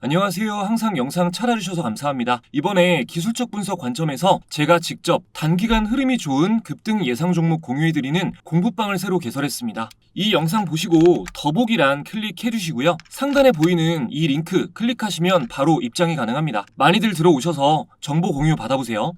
안녕하세요. 항상 영상 찾아주셔서 감사합니다. 이번에 기술적 분석 관점에서 제가 직접 단기간 흐름이 좋은 급등 예상 종목 공유해드리는 공부방을 새로 개설했습니다. 이 영상 보시고 더보기란 클릭해주시고요. 상단에 보이는 이 링크 클릭하시면 바로 입장이 가능합니다. 많이들 들어오셔서 정보 공유 받아보세요.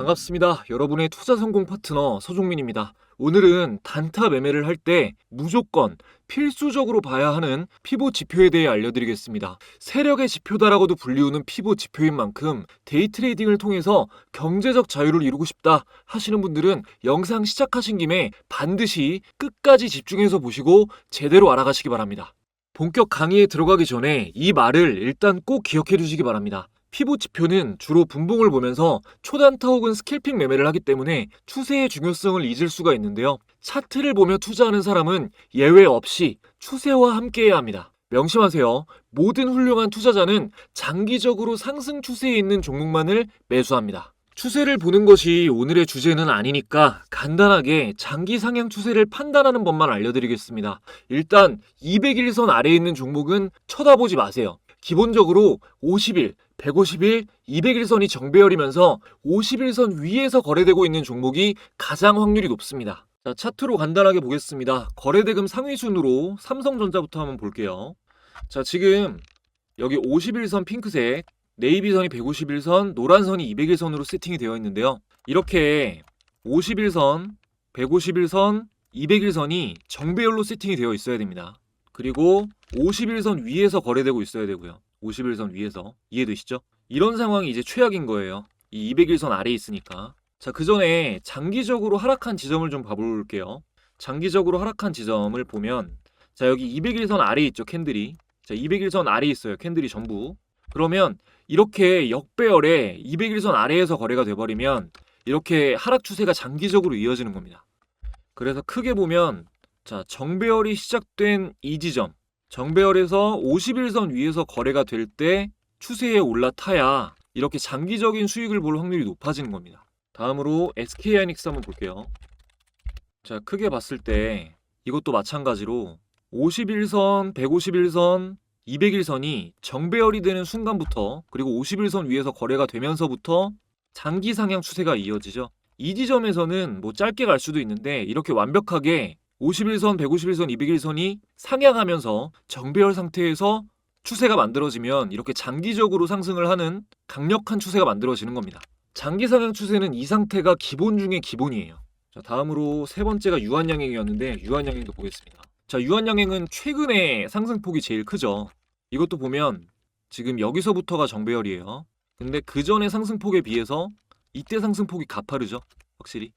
반갑습니다. 여러분의 투자 성공 파트너 서종민입니다. 오늘은 단타 매매를 할 때 무조건 필수적으로 봐야 하는 피보 지표에 대해 알려드리겠습니다. 세력의 지표다라고도 불리우는 피보 지표인 만큼 데이 트레이딩을 통해서 경제적 자유를 이루고 싶다 하시는 분들은 영상 시작하신 김에 반드시 끝까지 집중해서 보시고 제대로 알아가시기 바랍니다. 본격 강의에 들어가기 전에 이 말을 일단 꼭 기억해 두시기 바랍니다. 피보 지표는 주로 분봉을 보면서 초단타 혹은 스킬핑 매매를 하기 때문에 추세의 중요성을 잊을 수가 있는데요. 차트를 보며 투자하는 사람은 예외 없이 추세와 함께해야 합니다. 명심하세요. 모든 훌륭한 투자자는 장기적으로 상승 추세에 있는 종목만을 매수합니다. 추세를 보는 것이 오늘의 주제는 아니니까 간단하게 장기 상향 추세를 판단하는 법만 알려드리겠습니다. 일단 200일선 아래에 있는 종목은 쳐다보지 마세요. 기본적으로 50일, 150일, 200일선이 정배열이면서 50일선 위에서 거래되고 있는 종목이 가장 확률이 높습니다. 자, 차트로 간단하게 보겠습니다. 거래대금 상위 순으로 삼성전자부터 한번 볼게요. 자, 지금 여기 51선 핑크색, 네이비선이 151선, 노란선이 200일선으로 세팅이 되어 있는데요. 이렇게 51선, 151선, 200일선이 정배열로 세팅이 되어 있어야 됩니다. 그리고 51선 위에서 거래되고 있어야 되고요. 51선 위에서 이해되시죠? 이런 상황이 이제 최악인 거예요. 이 201선 아래에 있으니까. 자, 그 전에 장기적으로 하락한 지점을 좀 봐볼게요. 장기적으로 하락한 지점을 보면 자, 여기 201선 아래에 있죠, 캔들이. 자, 201선 아래에 있어요, 캔들이 전부. 그러면 이렇게 역배열에 201선 아래에서 거래가 돼버리면 이렇게 하락 추세가 장기적으로 이어지는 겁니다. 그래서 크게 보면 자, 정배열이 시작된 이 지점 정배열에서 51선 위에서 거래가 될 때 추세에 올라타야 이렇게 장기적인 수익을 볼 확률이 높아지는 겁니다. 다음으로 SK하이닉스 한번 볼게요. 자, 크게 봤을 때 이것도 마찬가지로 51선, 151선, 201선이 정배열이 되는 순간부터 그리고 51선 위에서 거래가 되면서부터 장기 상향 추세가 이어지죠. 이 지점에서는 뭐 짧게 갈 수도 있는데 이렇게 완벽하게 51선, 151선, 201선이 상향하면서 정배열 상태에서 추세가 만들어지면 이렇게 장기적으로 상승을 하는 강력한 추세가 만들어지는 겁니다. 장기 상향 추세는 이 상태가 기본 중에 기본이에요. 자, 다음으로 세 번째가 유한양행이었는데 유한양행도 보겠습니다. 자, 유한양행은 최근에 상승폭이 제일 크죠. 이것도 보면 지금 여기서부터가 정배열이에요. 근데 그 전의 상승폭에 비해서 이때 상승폭이 가파르죠. 확실히.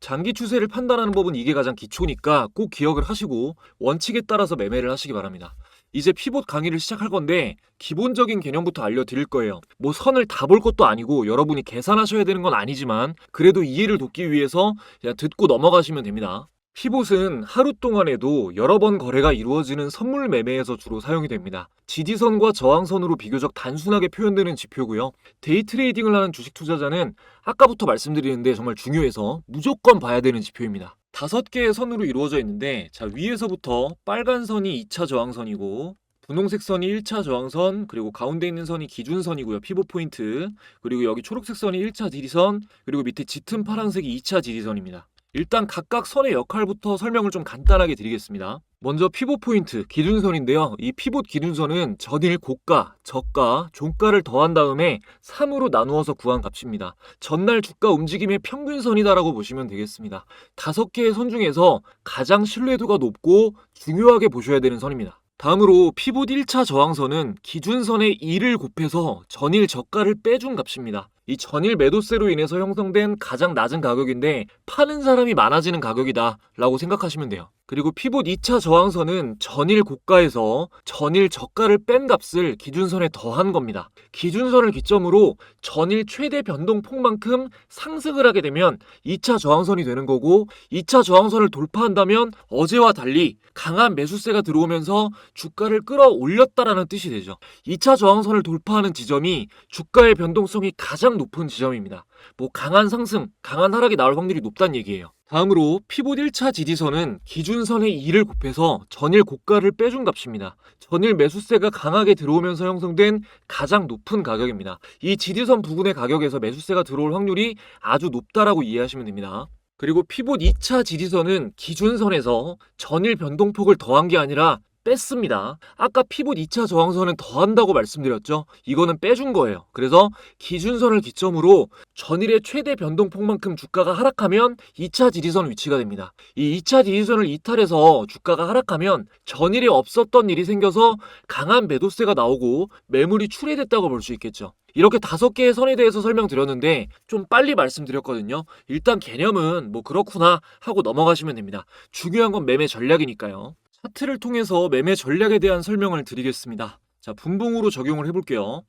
장기 추세를 판단하는 법은 이게 가장 기초니까 꼭 기억을 하시고 원칙에 따라서 매매를 하시기 바랍니다. 이제 피봇 강의를 시작할 건데 기본적인 개념부터 알려드릴 거예요. 뭐 선을 다 볼 것도 아니고 여러분이 계산하셔야 되는 건 아니지만 그래도 이해를 돕기 위해서 그냥 듣고 넘어가시면 됩니다. 피봇은 하루 동안에도 여러 번 거래가 이루어지는 선물 매매에서 주로 사용이 됩니다. 지지선과 저항선으로 비교적 단순하게 표현되는 지표고요. 데이 트레이딩을 하는 주식 투자자는 아까부터 말씀드리는데 정말 중요해서 무조건 봐야 되는 지표입니다. 다섯 개의 선으로 이루어져 있는데 자 위에서부터 빨간 선이 2차 저항선이고 분홍색 선이 1차 저항선 그리고 가운데 있는 선이 기준선이고요. 피봇 포인트 그리고 여기 초록색 선이 1차 지지선 그리고 밑에 짙은 파란색이 2차 지지선입니다. 일단 각각 선의 역할부터 설명을 좀 간단하게 드리겠습니다. 먼저 피봇 포인트 기준선인데요. 이 피봇 기준선은 전일 고가, 저가, 종가를 더한 다음에 3으로 나누어서 구한 값입니다. 전날 주가 움직임의 평균선이다라고 보시면 되겠습니다. 다섯 개의 선 중에서 가장 신뢰도가 높고 중요하게 보셔야 되는 선입니다. 다음으로 피봇 1차 저항선은 기준선의 2를 곱해서 전일 저가를 빼준 값입니다. 이 전일 매도세로 인해서 형성된 가장 낮은 가격인데 파는 사람이 많아지는 가격이다 라고 생각하시면 돼요. 그리고 피봇 2차 저항선은 전일 고가에서 전일 저가를 뺀 값을 기준선에 더한 겁니다. 기준선을 기점으로 전일 최대 변동폭만큼 상승을 하게 되면 2차 저항선이 되는 거고 2차 저항선을 돌파한다면 어제와 달리 강한 매수세가 들어오면서 주가를 끌어올렸다라는 뜻이 되죠. 2차 저항선을 돌파하는 지점이 주가의 변동성이 가장 높은 지점입니다. 뭐 강한 상승, 강한 하락이 나올 확률이 높다는 얘기예요. 다음으로 피봇 1차 지지선은 기준선의 2를 곱해서 전일 고가를 빼준 값입니다. 전일 매수세가 강하게 들어오면서 형성된 가장 높은 가격입니다. 이 지지선 부근의 가격에서 매수세가 들어올 확률이 아주 높다라고 이해하시면 됩니다. 그리고 피봇 2차 지지선은 기준선에서 전일 변동폭을 더한 게 아니라 뺐습니다. 아까 피봇 2차 저항선은 더한다고 말씀드렸죠. 이거는 빼준 거예요. 그래서 기준선을 기점으로 전일의 최대 변동폭만큼 주가가 하락하면 2차 지지선 위치가 됩니다. 이 2차 지지선을 이탈해서 주가가 하락하면 전일에 없었던 일이 생겨서 강한 매도세가 나오고 매물이 출회됐다고 볼 수 있겠죠. 이렇게 다섯 개의 선에 대해서 설명드렸는데 좀 빨리 말씀드렸거든요. 일단 개념은 뭐 그렇구나 하고 넘어가시면 됩니다. 중요한 건 매매 전략이니까요. 차트를 통해서 매매 전략에 대한 설명을 드리겠습니다. 자, 분봉으로 적용을 해볼게요.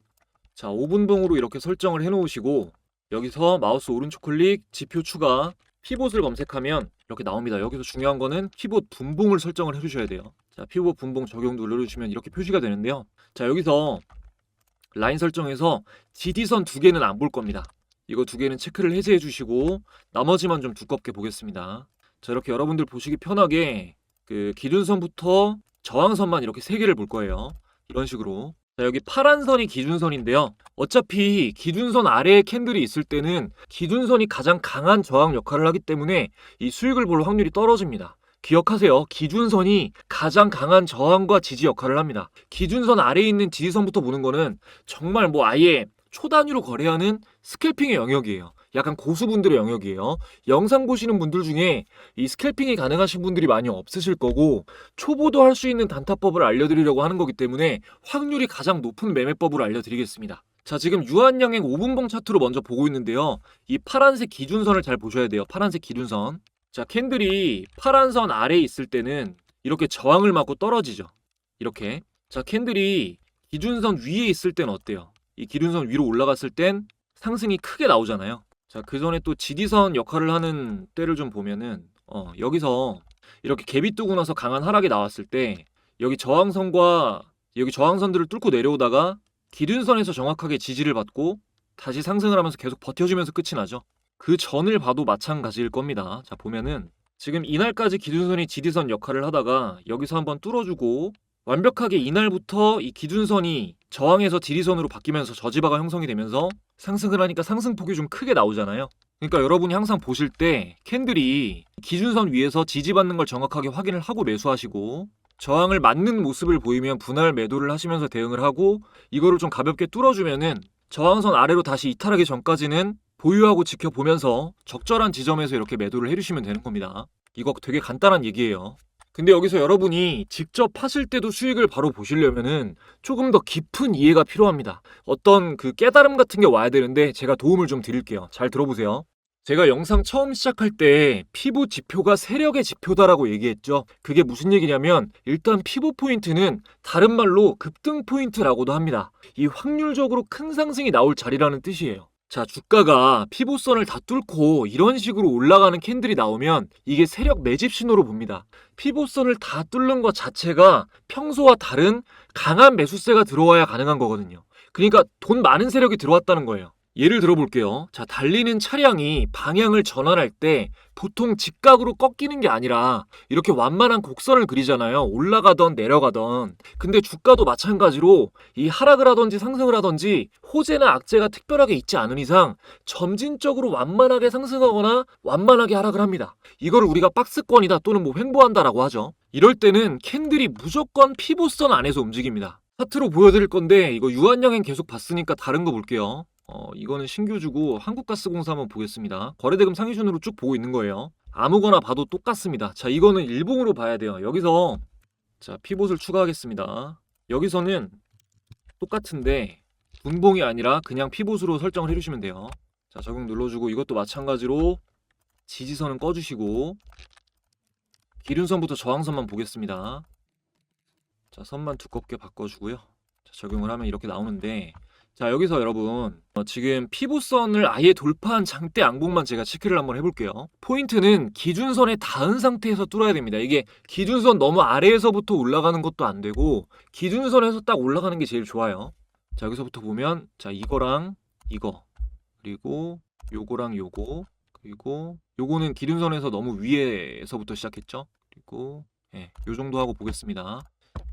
자, 5분봉으로 이렇게 설정을 해놓으시고 여기서 마우스 오른쪽 클릭, 지표 추가, 피봇을 검색하면 이렇게 나옵니다. 여기서 중요한 거는 피봇 분봉을 설정을 해주셔야 돼요. 자, 피봇 분봉 적용 눌러주시면 이렇게 표시가 되는데요. 자, 여기서 라인 설정에서 지디선 두 개는 안 볼 겁니다. 이거 두 개는 체크를 해제해 주시고 나머지만 좀 두껍게 보겠습니다. 자, 이렇게 여러분들 보시기 편하게 그 기준선부터 저항선만 이렇게 세 개를 볼 거예요. 이런 식으로. 자, 여기 파란 선이 기준선인데요. 어차피 기준선 아래에 캔들이 있을 때는 기준선이 가장 강한 저항 역할을 하기 때문에 이 수익을 볼 확률이 떨어집니다. 기억하세요. 기준선이 가장 강한 저항과 지지 역할을 합니다. 기준선 아래에 있는 지지선부터 보는 거는 정말 뭐 아예 초단위로 거래하는 스캘핑의 영역이에요. 약간 고수분들의 영역이에요. 영상 보시는 분들 중에 이 스캘핑이 가능하신 분들이 많이 없으실 거고 초보도 할 수 있는 단타법을 알려드리려고 하는 거기 때문에 확률이 가장 높은 매매법을 알려드리겠습니다. 자 지금 유한양행 5분봉 차트로 먼저 보고 있는데요. 이 파란색 기준선을 잘 보셔야 돼요. 파란색 기준선. 자 캔들이 파란 선 아래에 있을 때는 이렇게 저항을 맞고 떨어지죠. 이렇게. 자 캔들이 기준선 위에 있을 땐 어때요? 이 기준선 위로 올라갔을 땐 상승이 크게 나오잖아요. 자, 그 전에 또 지디선 역할을 하는 때를 좀 보면은 어, 여기서 이렇게 갭이 뜨고 나서 강한 하락이 나왔을 때 여기 저항선과 여기 저항선들을 뚫고 내려오다가 기준선에서 정확하게 지지를 받고 다시 상승을 하면서 계속 버텨주면서 끝이 나죠. 그 전을 봐도 마찬가지일 겁니다. 자, 보면은 지금 이날까지 기준선이 지디선 역할을 하다가 여기서 한번 뚫어주고 완벽하게 이날부터 이 기준선이 저항에서 지리선으로 바뀌면서 저지바가 형성이 되면서 상승을 하니까 상승폭이 좀 크게 나오잖아요. 그러니까 여러분이 항상 보실 때 캔들이 기준선 위에서 지지받는 걸 정확하게 확인을 하고 매수하시고 저항을 맞는 모습을 보이면 분할 매도를 하시면서 대응을 하고 이거를 좀 가볍게 뚫어주면은 저항선 아래로 다시 이탈하기 전까지는 보유하고 지켜보면서 적절한 지점에서 이렇게 매도를 해주시면 되는 겁니다. 이거 되게 간단한 얘기예요. 근데 여기서 여러분이 직접 하실 때도 수익을 바로 보시려면은 조금 더 깊은 이해가 필요합니다. 어떤 그 깨달음 같은 게 와야 되는데 제가 도움을 좀 드릴게요. 잘 들어보세요. 제가 영상 처음 시작할 때 피부 지표가 세력의 지표다라고 얘기했죠. 그게 무슨 얘기냐면 일단 피부 포인트는 다른 말로 급등 포인트라고도 합니다. 이 확률적으로 큰 상승이 나올 자리라는 뜻이에요. 자, 주가가 피보선을 다 뚫고 이런 식으로 올라가는 캔들이 나오면 이게 세력 매집 신호로 봅니다. 피보선을 다 뚫는 것 자체가 평소와 다른 강한 매수세가 들어와야 가능한 거거든요. 그러니까 돈 많은 세력이 들어왔다는 거예요. 예를 들어 볼게요. 자, 달리는 차량이 방향을 전환할 때 보통 직각으로 꺾이는 게 아니라 이렇게 완만한 곡선을 그리잖아요. 올라가던 내려가던. 근데 주가도 마찬가지로 이 하락을 하든지 상승을 하든지 호재나 악재가 특별하게 있지 않은 이상 점진적으로 완만하게 상승하거나 완만하게 하락을 합니다. 이거를 우리가 박스권이다 또는 뭐 횡보한다라고 하죠. 이럴 때는 캔들이 무조건 피보선 안에서 움직입니다. 차트로 보여드릴 건데 이거 유한양행 계속 봤으니까 다른 거 볼게요. 어, 이거는 신규주고 한국가스공사 한번 보겠습니다. 거래대금 상위순으로 쭉 보고 있는 거예요. 아무거나 봐도 똑같습니다. 자, 이거는 일봉으로 봐야 돼요. 여기서 자, 피봇을 추가하겠습니다. 여기서는 똑같은데 분봉이 아니라 그냥 피봇으로 설정을 해주시면 돼요. 자, 적용 눌러주고 이것도 마찬가지로 지지선은 꺼주시고 기준선부터 저항선만 보겠습니다. 자, 선만 두껍게 바꿔주고요. 자, 적용을 하면 이렇게 나오는데 자 여기서 여러분 어, 지금 피부선을 아예 돌파한 장대 양봉만 제가 체크를 한번 해볼게요 포인트는 기준선에 닿은 상태에서 뚫어야 됩니다 이게 기준선 너무 아래에서부터 올라가는 것도 안 되고 기준선에서 딱 올라가는 게 제일 좋아요 자 여기서부터 보면 자 이거랑 이거 그리고 요거랑 요거 그리고 요거는 기준선에서 너무 위에서부터 시작했죠. 그리고 예, 요 정도 하고 보겠습니다.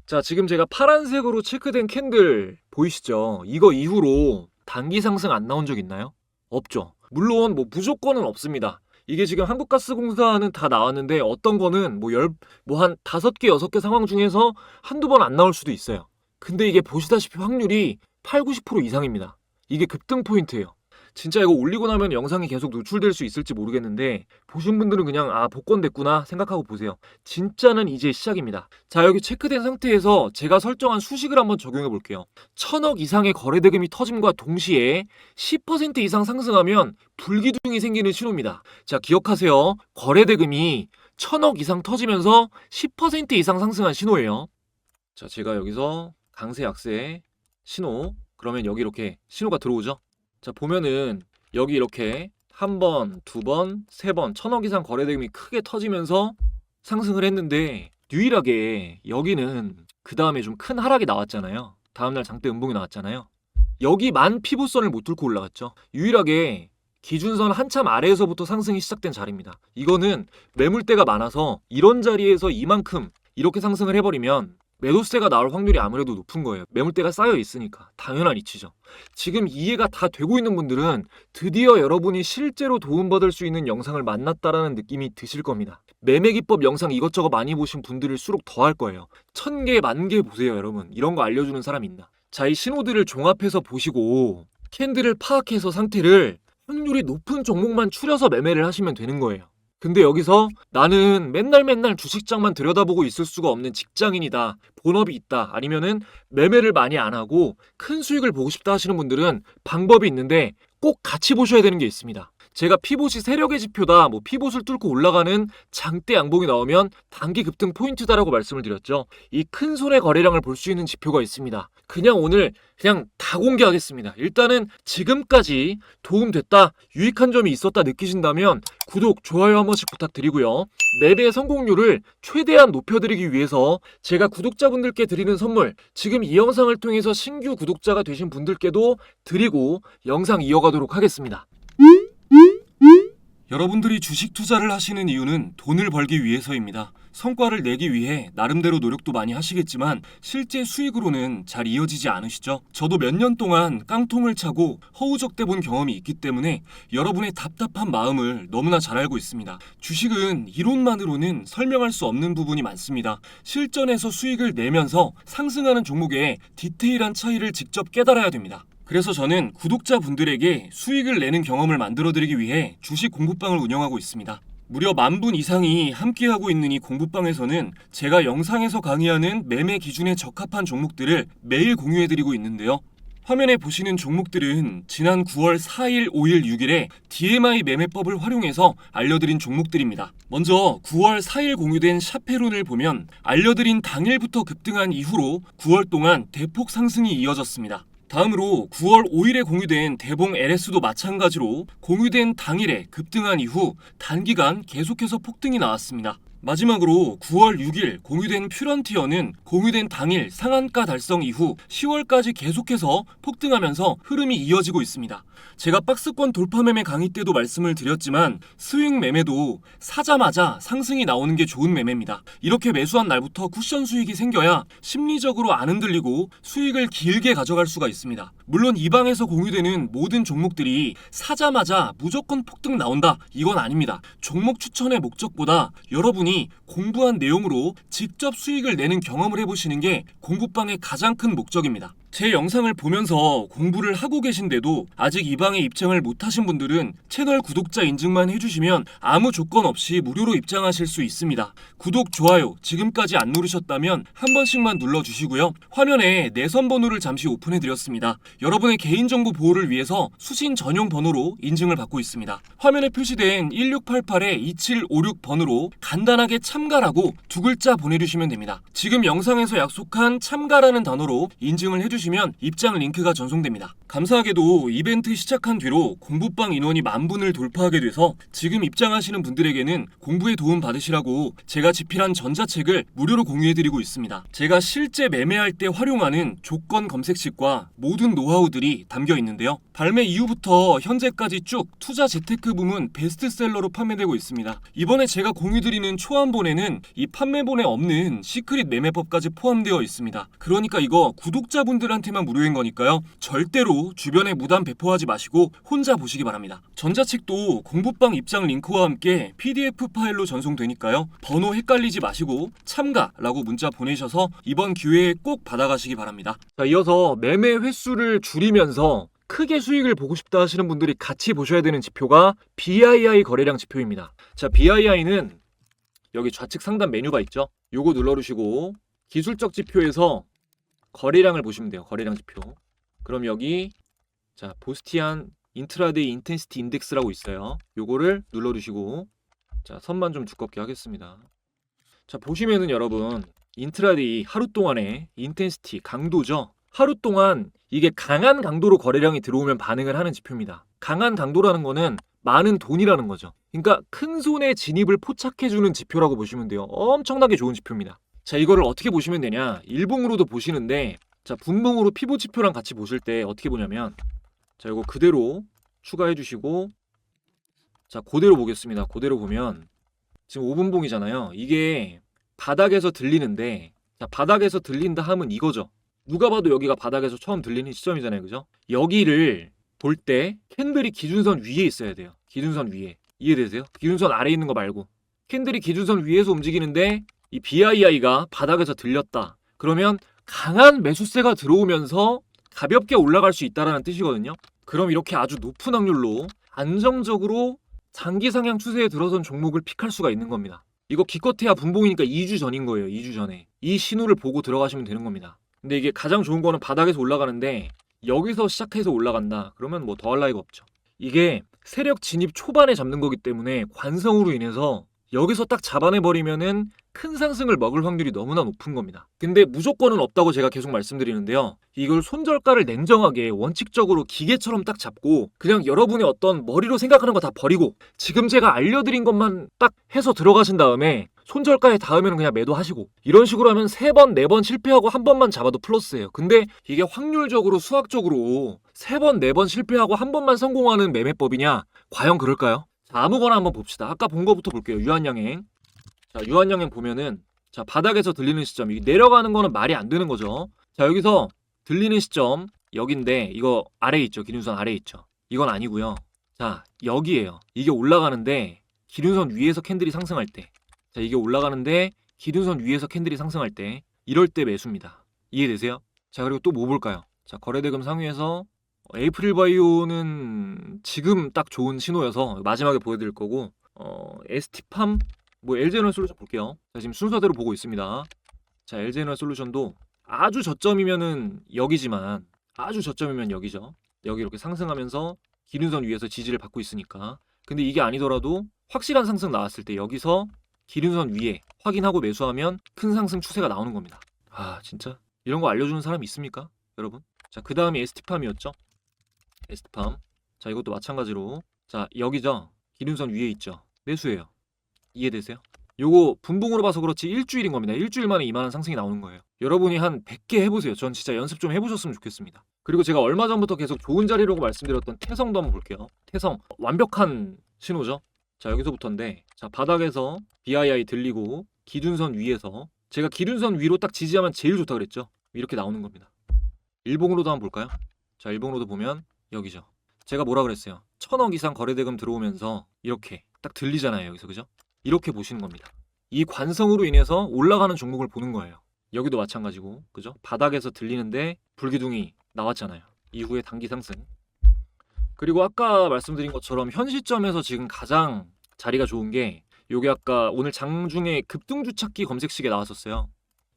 자, 지금 제가 파란색으로 체크된 캔들 보이시죠? 이거 이후로 단기 상승 안 나온 적 있나요? 없죠. 물론 뭐 무조건은 없습니다. 이게 지금 한국가스공사는 다 나왔는데 어떤 거는 뭐 열 뭐 한 다섯 개 여섯 개 상황 중에서 한두 번 안 나올 수도 있어요. 근데 이게 보시다시피 확률이 8, 90% 이상입니다. 이게 급등 포인트예요. 진짜 이거 올리고 나면 영상이 계속 노출될 수 있을지 모르겠는데 보신 분들은 그냥 아 복권됐구나 생각하고 보세요. 진짜는 이제 시작입니다. 자 여기 체크된 상태에서 제가 설정한 수식을 한번 적용해 볼게요. 천억 이상의 거래 대금이 터짐과 동시에 10% 이상 상승하면 불기둥이 생기는 신호입니다. 자 기억하세요. 거래 대금이 천억 이상 터지면서 10% 이상 상승한 신호예요. 자 제가 여기서 강세 약세 신호 그러면 여기 이렇게 신호가 들어오죠. 자 보면은 여기 이렇게 한 번, 두 번, 세 번 천억 이상 거래 대금이 크게 터지면서 상승을 했는데 유일하게 여기는 그 다음에 좀 큰 하락이 나왔잖아요. 다음날 장대 음봉이 나왔잖아요. 여기만 피부선을 못 뚫고 올라갔죠. 유일하게 기준선 한참 아래에서부터 상승이 시작된 자리입니다. 이거는 매물대가 많아서 이런 자리에서 이만큼 이렇게 상승을 해버리면 매도세가 나올 확률이 아무래도 높은 거예요. 매물대가 쌓여 있으니까 당연한 이치죠. 지금 이해가 다 되고 있는 분들은 드디어 여러분이 실제로 도움받을 수 있는 영상을 만났다라는 느낌이 드실 겁니다. 매매 기법 영상 이것저것 많이 보신 분들일수록 더 할 거예요. 천 개, 만 개 보세요, 여러분. 이런 거 알려주는 사람 있나? 자, 이 신호들을 종합해서 보시고 캔들을 파악해서 상태를 확률이 높은 종목만 추려서 매매를 하시면 되는 거예요. 근데 여기서 나는 맨날 맨날 주식장만 들여다보고 있을 수가 없는 직장인이다. 본업이 있다. 아니면은 매매를 많이 안 하고 큰 수익을 보고 싶다 하시는 분들은 방법이 있는데 꼭 같이 보셔야 되는 게 있습니다. 제가 피봇이 세력의 지표다, 뭐 피봇을 뚫고 올라가는 장대 양봉이 나오면 단기 급등 포인트다라고 말씀을 드렸죠. 이 큰 손의 거래량을 볼 수 있는 지표가 있습니다. 그냥 오늘 그냥 다 공개하겠습니다. 일단은 지금까지 도움됐다, 유익한 점이 있었다 느끼신다면 구독, 좋아요 한 번씩 부탁드리고요. 매매 성공률을 최대한 높여드리기 위해서 제가 구독자분들께 드리는 선물, 지금 이 영상을 통해서 신규 구독자가 되신 분들께도 드리고 영상 이어가도록 하겠습니다. 여러분들이 주식 투자를 하시는 이유는 돈을 벌기 위해서입니다. 성과를 내기 위해 나름대로 노력도 많이 하시겠지만 실제 수익으로는 잘 이어지지 않으시죠? 저도 몇 년 동안 깡통을 차고 허우적대 본 경험이 있기 때문에 여러분의 답답한 마음을 너무나 잘 알고 있습니다. 주식은 이론만으로는 설명할 수 없는 부분이 많습니다. 실전에서 수익을 내면서 상승하는 종목의 디테일한 차이를 직접 깨달아야 됩니다. 그래서 저는 구독자분들에게 수익을 내는 경험을 만들어드리기 위해 주식 공부방을 운영하고 있습니다. 무려 만 분 이상이 함께하고 있는 이 공부방에서는 제가 영상에서 강의하는 매매 기준에 적합한 종목들을 매일 공유해드리고 있는데요. 화면에 보시는 종목들은 지난 9월 4일, 5일, 6일에 DMI 매매법을 활용해서 알려드린 종목들입니다. 먼저 9월 4일 공유된 샤페론을 보면 알려드린 당일부터 급등한 이후로 9월 동안 대폭 상승이 이어졌습니다. 다음으로 9월 5일에 공유된 대봉 LS도 마찬가지로 공유된 당일에 급등한 이후 단기간 계속해서 폭등이 나왔습니다. 마지막으로 9월 6일 공유된 퓨런티어는 공유된 당일 상한가 달성 이후 10월까지 계속해서 폭등하면서 흐름이 이어지고 있습니다. 제가 박스권 돌파 매매 강의 때도 말씀을 드렸지만 스윙 매매도 사자마자 상승이 나오는 게 좋은 매매입니다. 이렇게 매수한 날부터 쿠션 수익이 생겨야 심리적으로 안 흔들리고 수익을 길게 가져갈 수가 있습니다. 물론 이 방에서 공유되는 모든 종목들이 사자마자 무조건 폭등 나온다 이건 아닙니다. 종목 추천의 목적보다 여러분이 공부한 내용으로 직접 수익을 내는 경험을 해보시는 게 공부방의 가장 큰 목적입니다. 제 영상을 보면서 공부를 하고 계신데도 아직 이 방에 입장을 못하신 분들은 채널 구독자 인증만 해주시면 아무 조건 없이 무료로 입장하실 수 있습니다. 구독, 좋아요 지금까지 안 누르셨다면 한 번씩만 눌러주시고요. 화면에 내선 번호를 잠시 오픈해드렸습니다. 여러분의 개인정보 보호를 위해서 수신 전용 번호로 인증을 받고 있습니다. 화면에 표시된 1688-2756번으로 간단하게 참가라고 두 글자 보내주시면 됩니다. 지금 영상에서 약속한 참가라는 단어로 인증을 해주시면 누르시면 입장 링크가 전송됩니다. 감사하게도 이벤트 시작한 뒤로 공부방 인원이 만 분을 돌파하게 돼서 지금 입장하시는 분들에게는 공부에 도움 받으시라고 제가 집필한 전자책을 무료로 공유해드리고 있습니다. 제가 실제 매매할 때 활용하는 조건 검색식과 모든 노하우들이 담겨 있는데요. 발매 이후부터 현재까지 쭉 투자 재테크 부문 베스트셀러로 판매되고 있습니다. 이번에 제가 공유드리는 초안본에는 이 판매본에 없는 시크릿 매매법까지 포함되어 있습니다. 그러니까 이거 구독자분들 한테만 무료인 거니까요. 절대로 주변에 무단 배포하지 마시고 혼자 보시기 바랍니다. 전자책도 공부방 입장 링크와 함께 PDF 파일로 전송되니까요. 번호 헷갈리지 마시고 참가라고 문자 보내셔서 이번 기회에 꼭 받아가시기 바랍니다. 자, 이어서 매매 횟수를 줄이면서 크게 수익을 보고 싶다 하시는 분들이 같이 보셔야 되는 지표가 BII 거래량 지표입니다. 자, BII는 여기 좌측 상단 메뉴가 있죠. 요거 눌러주시고 기술적 지표에서 거래량을 보시면 돼요. 거래량 지표. 그럼 여기 자 보스티안 인트라데이 인텐시티 인덱스라고 있어요. 요거를 눌러주시고 자 선만 좀 두껍게 하겠습니다. 자 보시면은 여러분 인트라데이 하루 동안의 인텐시티 강도죠. 하루 동안 이게 강한 강도로 거래량이 들어오면 반응을 하는 지표입니다. 강한 강도라는 거는 많은 돈이라는 거죠. 그러니까 큰 손에 진입을 포착해주는 지표라고 보시면 돼요. 엄청나게 좋은 지표입니다. 자, 이거를 어떻게 보시면 되냐? 일봉으로도 보시는데, 자, 분봉으로 피보 지표랑 같이 보실 때 어떻게 보냐면, 자, 이거 그대로 추가해 주시고, 자, 그대로 보겠습니다. 그대로 보면, 지금 5분봉이잖아요. 이게 바닥에서 들리는데, 자, 바닥에서 들린다 하면 이거죠. 누가 봐도 여기가 바닥에서 처음 들리는 시점이잖아요. 그죠? 여기를 볼 때 캔들이 기준선 위에 있어야 돼요. 기준선 위에. 이해되세요? 기준선 아래에 있는 거 말고. 캔들이 기준선 위에서 움직이는데 이 BII가 바닥에서 들렸다. 그러면 강한 매수세가 들어오면서 가볍게 올라갈 수 있다라는 뜻이거든요. 그럼 이렇게 아주 높은 확률로 안정적으로 장기 상향 추세에 들어선 종목을 픽할 수가 있는 겁니다. 이거 기껏해야 분봉이니까 2주 전인 거예요. 2주 전에. 이 신호를 보고 들어가시면 되는 겁니다. 근데 이게 가장 좋은 거는 바닥에서 올라가는데 여기서 시작해서 올라간다. 그러면 뭐 더할 나위가 없죠. 이게 세력 진입 초반에 잡는 거기 때문에 관성으로 인해서 여기서 딱 잡아내 버리면은 큰 상승을 먹을 확률이 너무나 높은 겁니다. 근데 무조건은 없다고 제가 계속 말씀드리는데요. 이걸 손절가를 냉정하게 원칙적으로 기계처럼 딱 잡고 그냥 여러분의 어떤 머리로 생각하는 거 다 버리고 지금 제가 알려드린 것만 딱 해서 들어가신 다음에 손절가에 닿으면 그냥 매도하시고 이런 식으로 하면 세 번, 네 번 실패하고 한 번만 잡아도 플러스예요. 근데 이게 확률적으로 수학적으로 세 번, 네 번 실패하고 한 번만 성공하는 매매법이냐? 과연 그럴까요? 자, 아무거나 한번 봅시다. 아까 본 거부터 볼게요. 유한양행. 자, 유한양행 보면은 자, 바닥에서 들리는 시점. 이 내려가는 거는 말이 안 되는 거죠. 자, 여기서 들리는 시점 여긴데 이거 아래에 있죠. 기준선 아래에 있죠. 이건 아니고요. 자, 여기에요. 이게 올라가는데 기준선 위에서 캔들이 상승할 때. 자, 이게 올라가는데 기준선 위에서 캔들이 상승할 때 이럴 때 매수입니다. 이해되세요? 자, 그리고 또 뭐 볼까요? 자, 거래대금 상위에서 에이프릴 바이오는 지금 딱 좋은 신호여서 마지막에 보여드릴 거고 어, ST팜 뭐 LG에너지 솔루션 볼게요. 자, 지금 순서대로 보고 있습니다. 자, LG에너지 솔루션도 아주 저점이면은 여기지만 아주 저점이면 여기죠. 여기 이렇게 상승하면서 기준선 위에서 지지를 받고 있으니까. 근데 이게 아니더라도 확실한 상승 나왔을 때 여기서 기준선 위에 확인하고 매수하면 큰 상승 추세가 나오는 겁니다. 아, 진짜 이런 거 알려주는 사람이 있습니까, 여러분? 자, 그 다음이 ST팜이었죠. ST팜. 자, 이것도 마찬가지로 자, 여기죠. 기준선 위에 있죠. 매수예요. 이해되세요? 요거 분봉으로 봐서 그렇지 일주일인 겁니다. 일주일 만에 이만한 상승이 나오는 거예요. 여러분이 한 100개 해보세요. 전 진짜 연습 좀 해보셨으면 좋겠습니다. 그리고 제가 얼마 전부터 계속 좋은 자리라고 말씀드렸던 태성도 한번 볼게요. 태성 완벽한 신호죠. 자 여기서부터인데 자 바닥에서 BII 들리고 기준선 위에서 제가 기준선 위로 딱 지지하면 제일 좋다 그랬죠. 이렇게 나오는 겁니다. 일봉으로도 한번 볼까요? 자 일봉으로도 보면 여기죠. 제가 뭐라 그랬어요? 천억 이상 거래대금 들어오면서 이렇게 딱 들리잖아요. 여기서 그죠? 이렇게 보시는 겁니다. 이 관성으로 인해서 올라가는 종목을 보는 거예요. 여기도 마찬가지고, 그죠? 바닥에서 들리는데 불기둥이 나왔잖아요. 이후에 단기 상승. 그리고 아까 말씀드린 것처럼 현 시점에서 지금 가장 자리가 좋은 게 요게 아까 오늘 장중에 급등 주 찾기 검색식에 나왔었어요.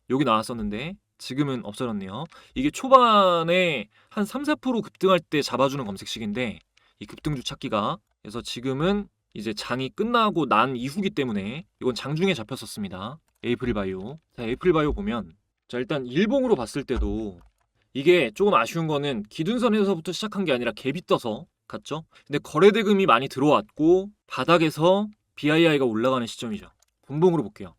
여기 나왔었는데 지금은 없어졌네요. 이게 초반에 한 3, 4% 급등할 때 잡아주는 검색식인데 이 급등주 찾기가 그래서 지금은 이제 장이 끝나고 난 이후기 때문에 이건 장중에 잡혔었습니다. 에이프릴 바이오. 자, 에이프릴 바이오 보면 자, 일단 일봉으로 봤을 때도 이게 조금 아쉬운 거는 기준선에서부터 시작한 게 아니라 갭이 떠서 갔죠. 근데 거래 대금이 많이 들어왔고 바닥에서 BII가 올라가는 시점이죠. 분봉으로 볼게요.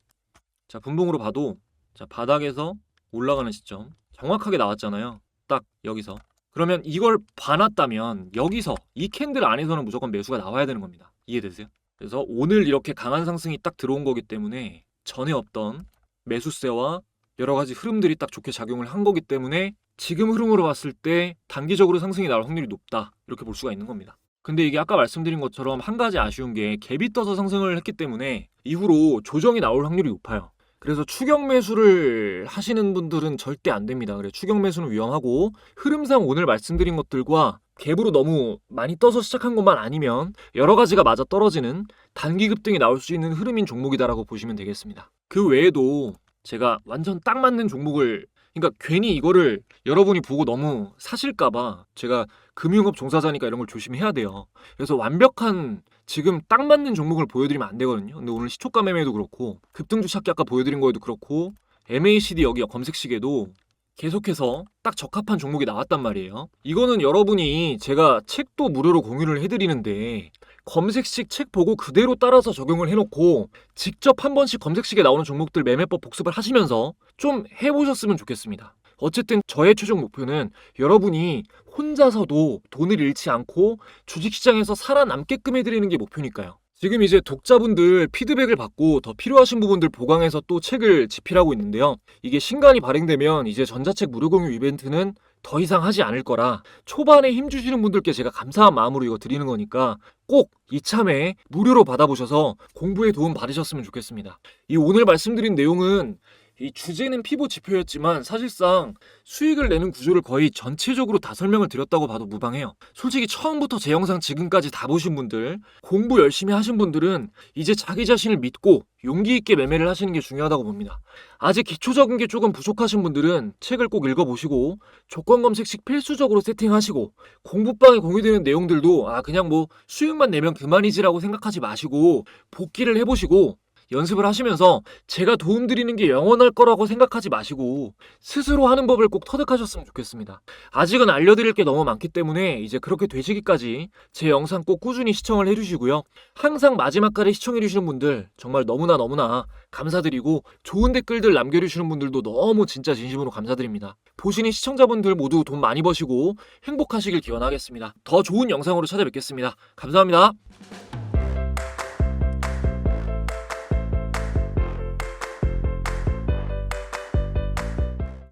자, 분봉으로 봐도 자, 바닥에서 올라가는 시점 정확하게 나왔잖아요. 딱 여기서. 그러면 이걸 봐놨다면 여기서 이 캔들 안에서는 무조건 매수가 나와야 되는 겁니다. 이해되세요? 그래서 오늘 이렇게 강한 상승이 딱 들어온 거기 때문에 전에 없던 매수세와 여러 가지 흐름들이 딱 좋게 작용을 한 거기 때문에 지금 흐름으로 봤을 때 단기적으로 상승이 나올 확률이 높다 이렇게 볼 수가 있는 겁니다. 근데 이게 아까 말씀드린 것처럼 한 가지 아쉬운 게 갭이 떠서 상승을 했기 때문에 이후로 조정이 나올 확률이 높아요. 그래서 추격 매수를 하시는 분들은 절대 안 됩니다. 그래 추격 매수는 위험하고 흐름상 오늘 말씀드린 것들과 갭으로 너무 많이 떠서 시작한 것만 아니면 여러 가지가 맞아 떨어지는 단기 급등이 나올 수 있는 흐름인 종목이다라고 보시면 되겠습니다. 그 외에도 제가 완전 딱 맞는 종목을 그러니까 괜히 이거를 여러분이 보고 너무 사실까봐 제가 금융업 종사자니까 이런 걸 조심해야 돼요. 그래서 완벽한 지금 딱 맞는 종목을 보여드리면 안 되거든요. 근데 오늘 시초가 매매도 그렇고 급등 주 찾기 아까 보여드린 거에도 그렇고 MACD 여기 검색식에도 계속해서 딱 적합한 종목이 나왔단 말이에요. 이거는 여러분이 제가 책도 무료로 공유를 해드리는데 검색식 책 보고 그대로 따라서 적용을 해놓고 직접 한 번씩 검색식에 나오는 종목들 매매법 복습을 하시면서 좀 해보셨으면 좋겠습니다. 어쨌든 저의 최종 목표는 여러분이 혼자서도 돈을 잃지 않고 주식시장에서 살아남게끔 해드리는 게 목표니까요. 지금 이제 독자분들 피드백을 받고 더 필요하신 부분들 보강해서 또 책을 집필하고 있는데요. 이게 신간이 발행되면 이제 전자책 무료 공유 이벤트는 더 이상 하지 않을 거라 초반에 힘주시는 분들께 제가 감사한 마음으로 이거 드리는 거니까 꼭 이참에 무료로 받아보셔서 공부에 도움 받으셨으면 좋겠습니다. 이 오늘 말씀드린 내용은 이 주제는 피보 지표였지만 사실상 수익을 내는 구조를 거의 전체적으로 다 설명을 드렸다고 봐도 무방해요. 솔직히 처음부터 제 영상 지금까지 다 보신 분들, 공부 열심히 하신 분들은 이제 자기 자신을 믿고 용기 있게 매매를 하시는 게 중요하다고 봅니다. 아직 기초적인 게 조금 부족하신 분들은 책을 꼭 읽어보시고 조건 검색식 필수적으로 세팅하시고 공부방에 공유되는 내용들도 아 그냥 뭐 수익만 내면 그만이지라고 생각하지 마시고 복기를 해보시고 연습을 하시면서 제가 도움드리는 게 영원할 거라고 생각하지 마시고 스스로 하는 법을 꼭 터득하셨으면 좋겠습니다. 아직은 알려드릴 게 너무 많기 때문에 이제 그렇게 되시기까지 제 영상 꼭 꾸준히 시청을 해주시고요. 항상 마지막까지 시청해주시는 분들 정말 너무나 너무나 감사드리고 좋은 댓글들 남겨주시는 분들도 너무 진짜 진심으로 감사드립니다. 보시는 시청자분들 모두 돈 많이 버시고 행복하시길 기원하겠습니다. 더 좋은 영상으로 찾아뵙겠습니다. 감사합니다.